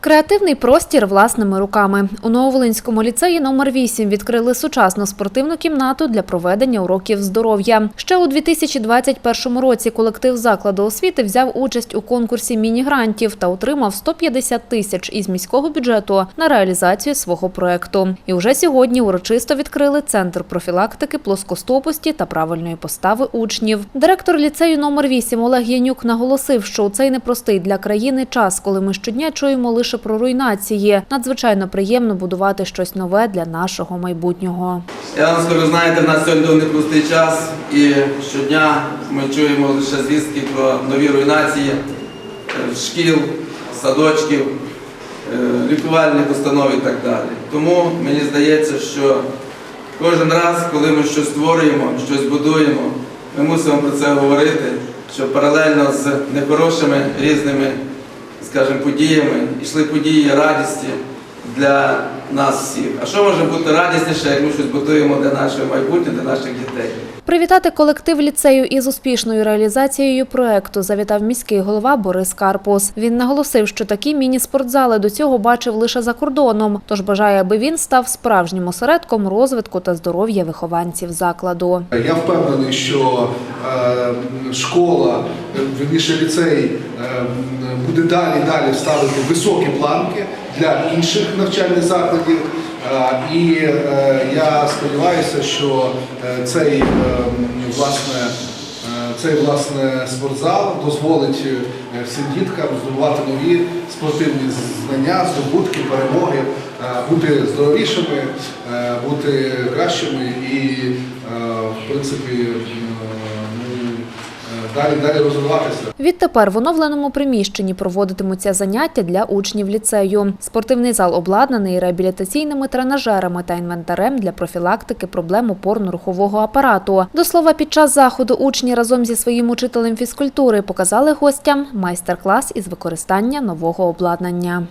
Креативний простір власними руками. У Нововолинському ліцеї номер 8 відкрили сучасну спортивну кімнату для проведення уроків здоров'я. Ще у 2021 році колектив закладу освіти взяв участь у конкурсі міні-грантів та отримав 150 тисяч із міського бюджету на реалізацію свого проекту. І вже сьогодні урочисто відкрили центр профілактики плоскостопості та правильної постави учнів. Директор ліцею номер 8 Олег Янюк наголосив, що цей непростий для країни час, коли ми щодня чуємо лише про руйнації, надзвичайно приємно будувати щось нове для нашого майбутнього. Я вам скажу, знаєте, в нас сьогодні непростий час, і щодня ми чуємо лише звістки про нові руйнації е, шкіл, садочків, е, лікувальних установ і так далі. Тому мені здається, що кожен раз, коли ми щось створюємо, щось будуємо, ми мусимо про це говорити, що паралельно з нехорошими різними, скажімо, подіями йшли події радісті для нас всіх. А що може бути радісніше, як ми щось будуємо для нашого майбутнього, для наших дітей? Привітати колектив ліцею із успішною реалізацією проекту завітав міський голова Борис Карпус. Він наголосив, що такі міні-спортзали до цього бачив лише за кордоном, тож бажає, аби він став справжнім осередком розвитку та здоров'я вихованців закладу. Я впевнений, що е, школа, е, вірніше ліцей, е, буде далі далі ставити високі планки для інших навчальних закладів. Е, І е, я сподіваюся, що е, цей власне. Цей власне спортзал дозволить всім діткам здобувати нові спортивні знання, здобутки, перемоги, бути здоровішими, бути кращими і, в принципі, далі, далі розвиватися. Відтепер в оновленому приміщенні проводитимуться заняття для учнів ліцею. Спортивний зал обладнаний реабілітаційними тренажерами та інвентарем для профілактики проблем опорно-рухового апарату. До слова, під час заходу учні разом зі своїм учителем фізкультури показали гостям майстер-клас із використання нового обладнання.